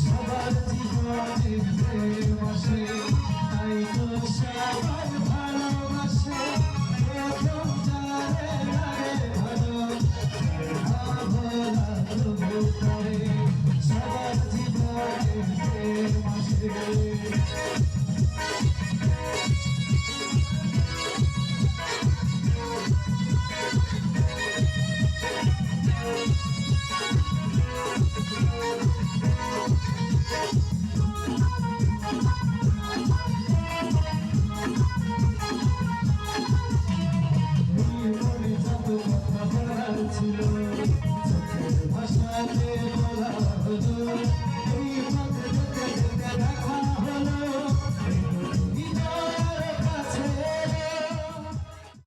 সবার জীবনে প্রেম আসে। তাই তো সবার ভালোবাসে প্রথম যারে লাগে ভালো। ভাবনা তবু করে, সবার জীবনে প্রেম আসে। ভাষাতে বলা